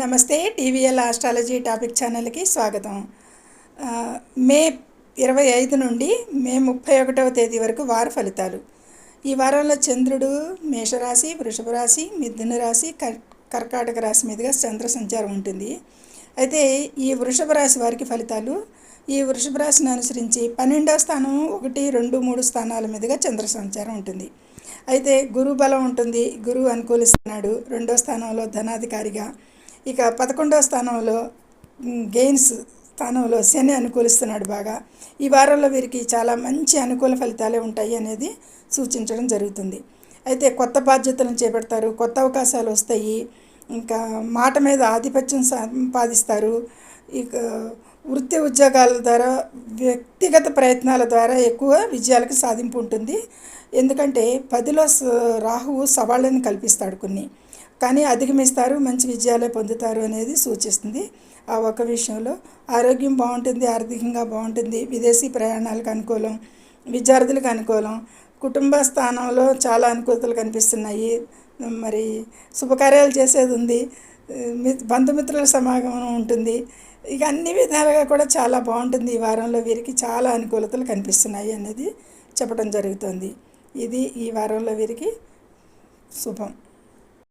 నమస్తే TVL astrology topic ఛానల్కి స్వాగతం. మే ఇరవై ఐదు నుండి మే ముప్పై ఒకటవ తేదీ వరకు వార ఫలితాలు. ఈ వారంలో చంద్రుడు మేషరాశి వృషభ రాశి మిథున రాశి కర్ కర్కాటక రాశి మీదుగా చంద్ర సంచారం ఉంటుంది. అయితే ఈ వృషభ రాశి వారికి ఫలితాలు ఈ వృషభ రాశిని అనుసరించి పన్నెండవ స్థానం ఒకటి రెండు మూడు స్థానాల మీదుగా చంద్ర సంచారం ఉంటుంది. అయితే గురు బలం ఉంటుంది. గురువు అనుకూలిస్తున్నాడు. రెండో స్థానంలో ధనాధికారిగా ఇక పదకొండవ స్థానంలో గెయిన్స్ స్థానంలో శని అనుకూలిస్తున్నాడు బాగా. ఈ వారంలో వీరికి చాలా మంచి అనుకూల ఫలితాలే ఉంటాయి అనేది సూచించడం జరుగుతుంది. అయితే కొత్త బాధ్యతలను చేపడతారు కొత్త అవకాశాలు వస్తాయి ఇంకా మాట మీద ఆధిపత్యం సంపాదిస్తారు. ఇక వృత్తి ఉద్యోగాల ద్వారా వ్యక్తిగత ప్రయత్నాల ద్వారా ఎక్కువ విజయాలకు సాధింపు ఉంటుంది. ఎందుకంటే పదిలో స- రాహువు సవాళ్ళని కల్పిస్తాడు కొన్ని. కానీ అధిగమిస్తారు మంచి విజయాలే పొందుతారు అనేది సూచిస్తుంది. ఆ ఒక విషయంలో ఆరోగ్యం బాగుంటుంది ఆర్థికంగా బాగుంటుంది విదేశీ ప్రయాణాలకు అనుకూలం విద్యార్థులకు అనుకూలం కుటుంబ స్థానంలో చాలా అనుకూలతలు కనిపిస్తున్నాయి. మరి శుభకార్యాలు చేసేది ఉంది. మి- బంధుమిత్రుల సమాగమం ఉంటుంది. ఇక అన్ని విధాలుగా కూడా చాలా బాగుంటుంది. ఈ వారంలో వీరికి చాలా అనుకూలతలు కనిపిస్తున్నాయి అనేది చెప్పడం జరుగుతుంది. ఇది ఈ వారంలో వీరికి శుభం.